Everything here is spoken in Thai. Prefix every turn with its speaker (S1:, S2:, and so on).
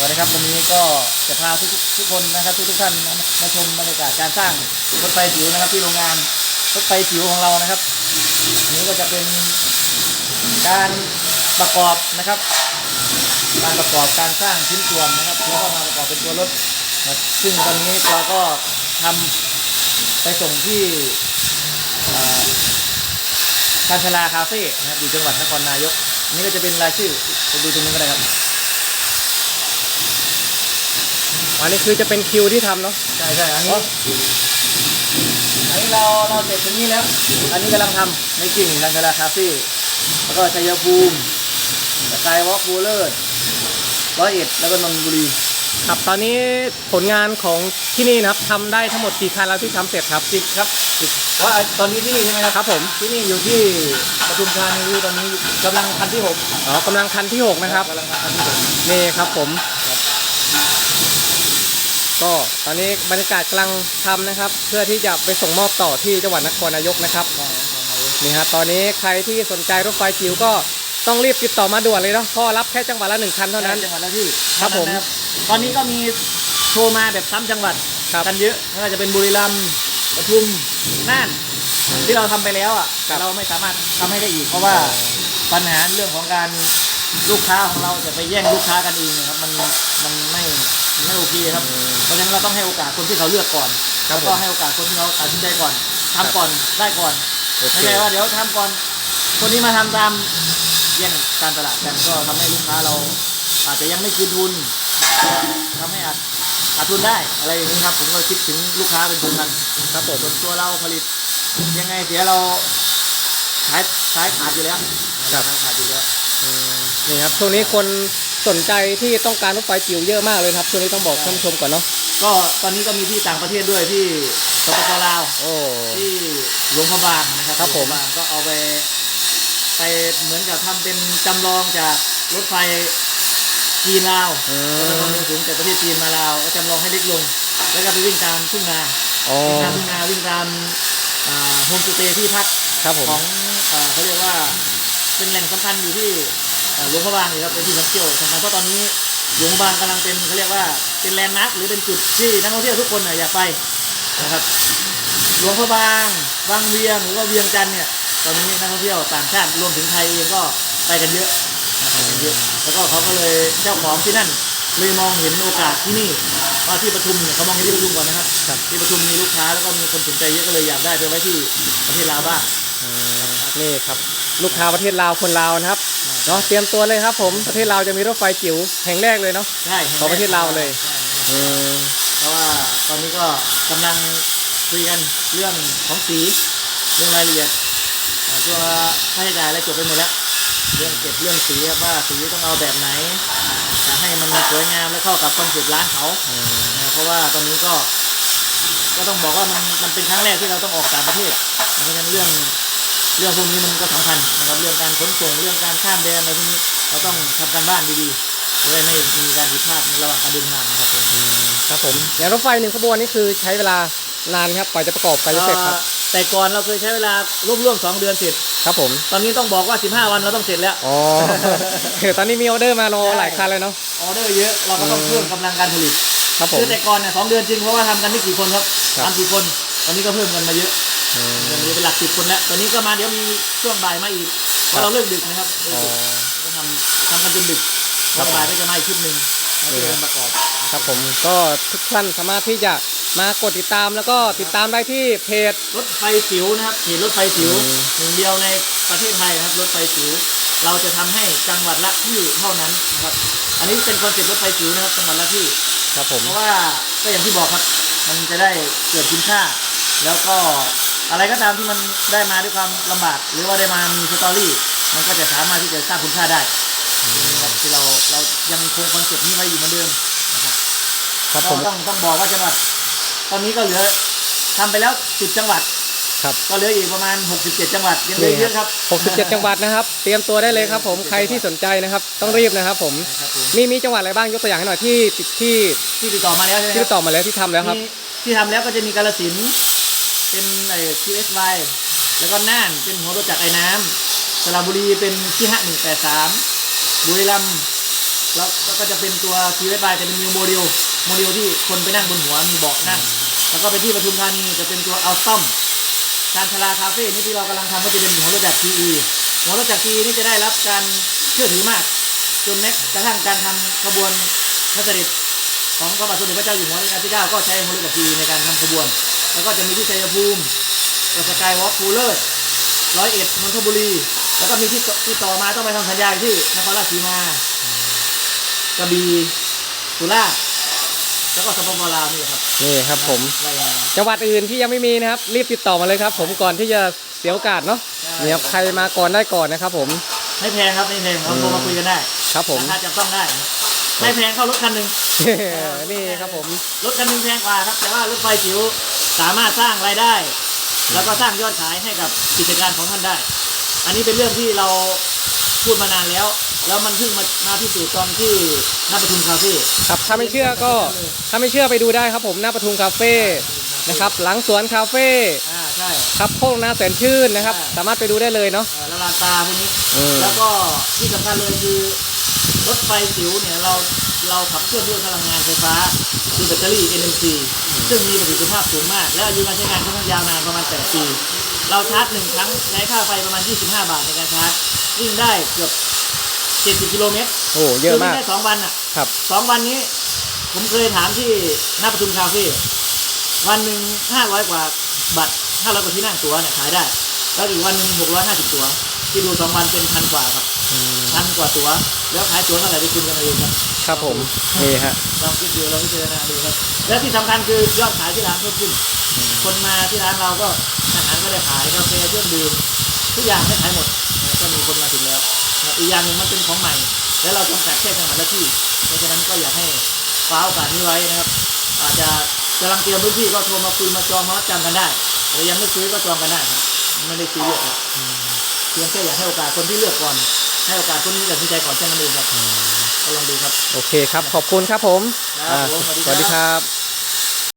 S1: วัสดีครับวันนี้ก็จะพาทุกทุกคนนะครับทุกทุกท่านมาชมบรรยากาศการสร้างรถไฟจิ๋วนะครับ ที่โรงงานรถไฟจิ๋วของเรานะครับนี้ก็จะเป็นการประกอบนะครับ การประกอบการสร้างชิ้นส่วนนะครับแล้วก็มาประกอบเป็นตัวรถซึ่งตอนนี้เราก็ทำไปส่งที่เอ่อชานชลาคาเฟ่นะครับอยู่จังหวัดนครนายกนนี้ก็จะเป็นรายชื่อไปดูตรงนี้ก็ได้ครับ
S2: อันนี้คือจะเป็นคิวที่ทำเนาะ
S1: ใช่ใช่อันนี้ อันนี้เราเราเสร็จตรงนี้แล้ว อันนี้กำลังทำในกิ่งรังกราคาเฟ่แล้วก็ชัยภูมิสกายวอล์กบูเลอร์ร้อยเอ็ดแล้วก็นนทบุรี
S2: ครับตอนนี้ผลงานของที่นี่นะครับทำได้ทั้งหมดกี่คันแล้วที่ทำเสร็จครับ
S1: สิบครับสิบว่าตอนนี้ที่นี่ใช่ไหมครับ
S2: ครับผม
S1: ที่นี่อยู่ที่ปทุมธานีตอนนี้กำลังคันที่หก
S2: อ๋อกำลังคันที่6นะครับ
S1: กำลังคันที่หก
S2: นี่ครับผม
S1: ครับ
S2: ก็ตอนนี้บรรยากาศกำลังทำนะครับ เพื่อที่จะไปส่งมอบต่อที่จังหวัดนครนายกนะครับ
S1: ใช่ครับ
S2: นี่ฮะตอนนี้ใครที่สนใจรถไฟจิ๋วก็ต้องรีบติดต่อมาด่วนเลยเนาะเพราะรับแค่จังหวัดละหนึ่งคันเท่านั้น
S1: จังหวัดละที่
S2: ครับผม
S1: เท่านั้นนะตอนนี้ก็มีโทรมาแบบซ้ำจังหวัด
S2: ครับ
S1: กันเยอะไม่ว่าจะเป็นบุรีรัมย์ปทุมน่านที่เราทำไปแล้วอะ
S2: ครับ
S1: เราไม่สามารถทำให้ได้อีก เพราะว่าปัญหาเรื่องของการลูกค้าของเราจะไปแย่งลูกค้ากันเองเนะครับมันมันไม่มัน ไม่โอเคครับ เพราะฉะนั้นเราต้องให้โอกาสคนที่เขาเลือกก่อน
S2: ครับ
S1: แล้วก็
S2: ผม
S1: ให้โอกาสคนที่เขาตัดสินใจก่อนทำก่อนได้ก่อน
S2: โอเค
S1: ไม่ใช่ว่าเดี๋ยวทำก่อน คนนี้มาทำตามแย่งการตลาดกันก็ทำให้ลูกค้าเรา อาจจะยังไม่คืนทุนทำให้อาจขาดทุนได้อะไรอย่างนี้ครับ ผมก็คิดถึงลูกค้าเป็นสำคัญ
S2: ครับผม
S1: ส่วนตัวเราผลิต ยังไงเสียเราขายขายขาดอยู่แล้ว
S2: ครับ
S1: ขายขาดอยู่แล้ว
S2: อืมนี่ครับช่วงนี้คน สนใจที่ต้องการรถไฟจิ๋วเยอะมากเลยนะครับช่วงนี้ต้องบอกท่านผู้ชมก่อนเนาะ
S1: ก็ตอนนี้ก็มีที่ต่างประเทศด้วยที่สปปลาว
S2: โอ้
S1: ที่หลวงพระบางนะครับ
S2: ครับผม
S1: หลวงพะบางก็เอาไป ไปเหมือนกับทำเป็นจำลองจากรถไฟจีนลาว
S2: อื
S1: แล้วก็
S2: ม
S1: มีถึงจากประเทศจีนมาลาวก็จำลองให้เล็กลง แล้วก็ไปวิ่งตามทุ่งนา
S2: อ๋อ
S1: วิ่งตามทุ่งนาวิ่งตามอ่าโฮมสเตย์ที่พัก
S2: ครับผม
S1: ของอ่าเขาเรียกว่าเป็นแหล่งสำคัญอยู่ที่อ่า หลวงพระบางเลยครับเป็นที่ท่องเที่ยวสำคัญเพราะตอนนี้หลวงพระบางกำลังเป็นเขาเรียกว่าเป็นแลนด์มาร์คหรือเป็นจุดที่นักท่องเที่ยวทุกคนน่ะอยากไปนะครับหลวงพระบางบางเวียงหรือว่าเวียงจันทร์เนี่ยตอนนี้นักท่องเที่ยวต่างชาติรวมถึงไทยเองก็ไปกันเยอะนะครับไปกันเยอะแล้วก็เขาก็เลยเจ้าของที่นั่นเลยมองเห็นโอกาสที่นี่ว่าที่ปทุมเนี่ยเขามองเห็นที่ปทุมก่อนนะครับ
S2: ครับ
S1: ที่ปทุมมีลูกค้าแล้วก็มีคนสนใจเยอะก็เลยอยากได้ไปไว้ที่ประเทศลาวบ้าง
S2: อืมนี่ครับ ลูกค้าประเทศลาวคนลาวนะครับ เนาะเตรียมตัวเลยครับผมประเทศลาวจะมีรถไฟจิ๋วแห่งแรกเลยเนาะ
S1: ใช่
S2: ของประเทศลาวเลย
S1: ใช่
S2: อืม
S1: เพราะว่าตอนนี้ก็กำลังคุยกันเรื่องของสีเรื่องรายละเอียดอ่าตัวค่าใช้จ่ายอะไรจบไปหมดแล้วเรื่องเก็บเรื่องสีครับว่าสีต้องเอาแบบไหนจะให้มันสวยงามและเข้ากับคอนเซ็ปต์ร้านเขา
S2: อืม
S1: นะเพราะว่าตอนนี้ก็ก็ต้องบอกว่ามันมันเป็นครั้งแรกที่เราต้องออกต่างประเทศเพราะฉะนั้นเรื่อง เรื่องพวกนี้มันก็สำคัญนะครับเรื่องการขนส่งเรื่องการข้ามแดนอะไรพวกนี้เราต้องทำการบ้านดีๆจะได้ไม่มีการผิดพลาดในระหว่างการเดินทางนะครับผม
S2: ครับผมอย่างรถไฟหนึ่งขบวนนี่คือใช้เวลานานครับกว่าจะประกอบไปจะเสร็จครับ
S1: เอ่อแต่ก่อนเราเคยใช้เวลาร่วมๆสองเดือนเสร็จ
S2: ครับผม
S1: ตอนนี้ต้องบอกว่า 15 วันเราต้องเสร็จแล้ว
S2: อ๋อคือตอนนี้มีออเดอร์มารอหลายคันเลยเนาะ
S1: ออเดอร์เยอะเราก็ต้องเพิ่มกำลังการผลิต
S2: ครับผม
S1: คือแต่ก่อนเนี่ยสองเดือนจริงเพราะว่าทำกันไม่กี่คนครับ
S2: ครับ
S1: ทำกี่คน ตอนนี้ก็เพิ่มกันมาเยอะ
S2: อืม
S1: เดี๋ยวนี้เป็นหลักสิบคนแล้วตอนนี้ก็มาเดี๋ยวมีช่วงบ่ายมาอีกเพ
S2: ครั
S1: ราะ
S2: บ
S1: เราเลิกดึกนะครับ
S2: อ๋อ
S1: ก็ทำทำกันจนดึก
S2: ค
S1: แล้
S2: รั
S1: ว
S2: บ
S1: บ่ายก็จะมาอีกชุดหนึ่งมา
S2: นี่
S1: เพื่
S2: ครั
S1: อบประกอบ
S2: ครับผมก็ทุกท่านสามารถที่จะมากดติดตามแล้วก็ติดตามได้ที่เพจ
S1: รถไฟจิ๋วนะครับขีดรถไฟจิ๋ว
S2: อืม
S1: หนึ่งเดียวในประเทศไทยนะครับรถไฟจิ๋วเราจะทำให้จังหวัดละที่เท่านั้นนะครับ อันนี้เป็นคอนเซ็ปต์รถไฟจิ๋วนะครับจังหวัดละที่
S2: ครับผม
S1: เพราะว่าก็อย่างที่บอกครับ มันจะได้เกิดคุณค่า แล้วก็ อะไรก็ตามที่มันได้มาด้วยความลำบาก หรือว่าได้มามีสตอรี่ มันก็จะสามารถที่จะสร้างคุณค่าได้นะครับที่เราเรายังคงคอนเซ็ปต์นี้ไว้อยู่เหมือนเดิมนะครับ
S2: ครับ
S1: ก็
S2: ผม
S1: ต้องต้องบอกว่าจังหวัด ตอนนี้ก็เหลือทำไปแล้วสิบจังหวัด
S2: ครับ
S1: ก็เหลืออีกประมาณ 67 จังหวัดยังเหลือเยอะครับ
S2: 67 จังหวัดนะครับ เตรียมตัวได้เลยครับผม ใครที่สนใจนะครับ ต้องรีบนะครับผม
S1: ครับผม
S2: มีมีจังหวัดอะไรบ้าง ยกตัวอย่างให้หน่อยที่ที่
S1: ที่ติดต่อมาแล้วใช่ไหม
S2: ที่
S1: ครับ
S2: ต่อมาแล้วที่ทำแล้วครับ
S1: มีที่ทำแล้วก็จะมีกาลสินธุ์ เป็นไอ้ QSY แล้วก็น่านเป็นหัวรถจักรไอ้น้ำสระบุรีเป็นที่ห้าหนึ่งแปดสามบุรีรัมย์แล้วก็จะเป็นตัวทีเวสบายจะเป็นนิวโมเดลโมเดลที่คนไปนั่งบนหัวมีเบาะนั่ง แล้วก็เป็นที่ปทุมธานีจะเป็นตัวอัลตัมชานชลาคาเฟ่นี่ที่เรากำลังทำก็จะเป็นหัวรถจักร PE หัวรถจักร PE นี่จะได้รับการเชื่อถือมากจนแม้กระทั่งการทำขบวนพระเสด็จของพระบาทสมเด็จพระเจ้าอยู่หัวรัชกาลที่9ก็ใช้หัวรถจักร PE ในการทำขบวน แล้วก็จะมีที่ชัยภูมิตัวสกายวอล์คคูลเลอร์ร้อยเอ็ดนนทบุรี แล้วก็มีที่ที่ต่อมาต้องไปทำสัญญาอีกที่นครราชสีมากระบี่สุราษฎร์แล้วก็สปปลาวนี่แหละครับ
S2: นี่ครับผม
S1: รายงาน
S2: จังหวัดอื่นที่ยังไม่มีนะครับ รีบติดต่อมาเลยครับ ผมก่อนที่จะเสียโอกาสเนาะ
S1: ใช่
S2: เนี่ยครับใครมาก่อนได้ก่อนนะครับ ผม
S1: ไม่แพงครับไม่แพงเราโทรมาคุยกันได้
S2: ครับผม
S1: ราคาจับต้องได้ครับไม่แพงเข้ารถคันหนึ่ง
S2: นี่ครับผม
S1: รถคันหนึงแพงกว่าครับแต่ว่ารถไฟจิ๋ว สามารถสร้างรายได้ แล้วก็สร้างยอดขายให้กับกิจการของท่านได้ อันนี้เป็นเรื่องที่เราพูดมานานแล้ว แล้วมันเพิ่งมามาพิสูจน์ตอนที่หน้าประทุมคาเฟ่
S2: ครับถ้าไม่เชื่อก็ถ้าไม่เชื่อไปดูได้ครับผมหน้าปทุมคาเฟ่นะครับ หลังสวนคาเฟ่
S1: อ่าใช่
S2: ครับโคกนาแสนชื่นนะครับ
S1: ใช่
S2: สามารถไปดูได้เลยเนาะ
S1: เอ่อละลานตาพวกนี้
S2: อืม
S1: แล้วก็ที่สำคัญเลยคือรถไฟจิ๋วเนี่ยเรา เราขับเคลื่อนด้วยพลังงานไฟฟ้าคือแบตเตอรี่ NMC ซึ่งมีประสิทธิภาพสูงมาก และอายุการใช้งานค่อนข้างยาวนานประมาณ 8 ปี เราชาร์จหนึ่งครั้งใช้ค่าไฟประมาณ 25 บาทในการชาร์จวิ่งได้เกือบ 70 กิโลเมตร
S2: โอ้เยอะ
S1: คืวิ่
S2: มางก
S1: ได้2วันอะ
S2: ครับ
S1: สองวันนี้ ผมเคยถามที่หน้าประทุมคาเฟ่วันหนึ่ง500 กว่าบัตร500กว่าที่นั่งตั๋วเนี่ยขายได้ แล้วอีกวันหนึ่ง650 ตั๋ว ที่ดูสองวันเป็นพันกว่าครับพันกว่าตั๋วแล้วขายตั๋วเท่าไหร่ไปคุณกันเอาเองครับ
S2: ครับผมนี่ฮะ
S1: ลองคิดดูลองพิจารณาดูครับ และที่สำคัญคือยอดขายที่ร้านเพิ่มขึ้น คนมาที่ร้านเราก็อาหารก็ได้ขายกาแฟเครื่องดื่มทุกอย่างได้ขายหมดนะก็มีคนมาถึงแล้วนะอีกอย่างหนึ่งมันเป็นของใหม่ และเราจำกัดแค่จังหวัดละที่เพราะฉะนั้นก็อยากให้คว้าโอกาสนี้ไว้นะครับ อาจจะกำลังเตรียมพื้นที่ก็โทรมาคุยมาจองมาจำกันได้หรือยังไม่ซื้อก็จองกันได้ครับไม่ได้ซีเรียสครับเพียงแค่อยากให้โอกาสคนที่เลือกก่อน ให้โอกาสคนที่ตัดสินใจก่อนแค่นั้นเองครับก็ลองดูครับ
S2: โอเคครับ ขอบคุณครับผม
S1: ครับ
S2: อ่า
S1: ผมสวัสดีครับ
S2: สวัสดีครับ